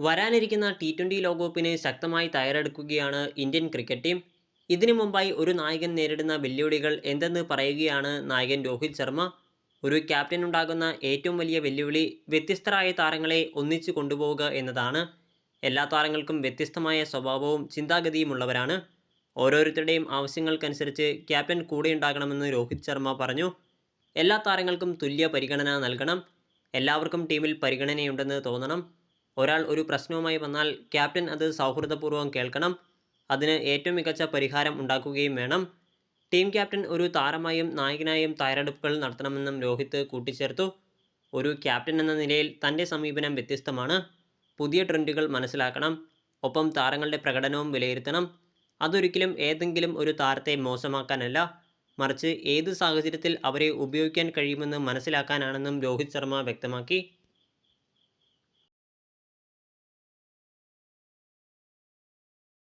വരാനിരിക്കുന്ന T twenty ലോകകപ്പിന് ശക്തമായി തയ്യാറെടുക്കുകയാണ് ഇന്ത്യൻ ക്രിക്കറ്റ് ടീം. ഇതിനു മുമ്പായി ഒരു നായകൻ നേരിടുന്ന വെല്ലുവിളികൾ എന്തെന്ന് പറയുകയാണ് നായകൻ രോഹിത് ശർമ്മ. ഒരു ക്യാപ്റ്റൻ ഉണ്ടാകുന്ന ഏറ്റവും വലിയ വെല്ലുവിളി വ്യത്യസ്തരായ താരങ്ങളെ ഒന്നിച്ചു കൊണ്ടുപോവുക എന്നതാണ്. എല്ലാ താരങ്ങൾക്കും വ്യത്യസ്തമായ സ്വഭാവവും ചിന്താഗതിയുമുള്ളവരാണ്. ഓരോരുത്തരുടെയും ആവശ്യങ്ങൾക്കനുസരിച്ച് ക്യാപ്റ്റൻ കൂടെ ഉണ്ടാകണമെന്ന് രോഹിത് ശർമ്മ പറഞ്ഞു. എല്ലാ താരങ്ങൾക്കും തുല്യ പരിഗണന നൽകണം. എല്ലാവർക്കും ടീമിൽ പരിഗണനയുണ്ടെന്ന് തോന്നണം. ഒരാൾ ഒരു പ്രശ്നവുമായി വന്നാൽ ക്യാപ്റ്റൻ അത് സൗഹൃദപൂർവം കേൾക്കണം. അതിന് ഏറ്റവും മികച്ച പരിഹാരം ഉണ്ടാക്കുകയും വേണം. ടീം ക്യാപ്റ്റൻ ഒരു താരമായും നായകനായും തയ്യാറെടുപ്പുകൾ നടത്തണമെന്നും രോഹിത് കൂട്ടിച്ചേർത്തു. ഒരു ക്യാപ്റ്റൻ എന്ന നിലയിൽ തന്റെ സമീപനം വ്യത്യസ്തമാണ്. പുതിയ ട്രെൻഡുകൾ മനസ്സിലാക്കണം. ഒപ്പം താരങ്ങളുടെ പ്രകടനവും വിലയിരുത്തണം. അതൊരിക്കലും ഏതെങ്കിലും ഒരു താരത്തെ മോശമാക്കാനല്ല. മറിച്ച് ഏത് സാഹചര്യത്തിൽ അവരെ ഉപയോഗിക്കാൻ കഴിയുമെന്ന് മനസ്സിലാക്കാനാണെന്നും രോഹിത് ശർമ്മ വ്യക്തമാക്കി.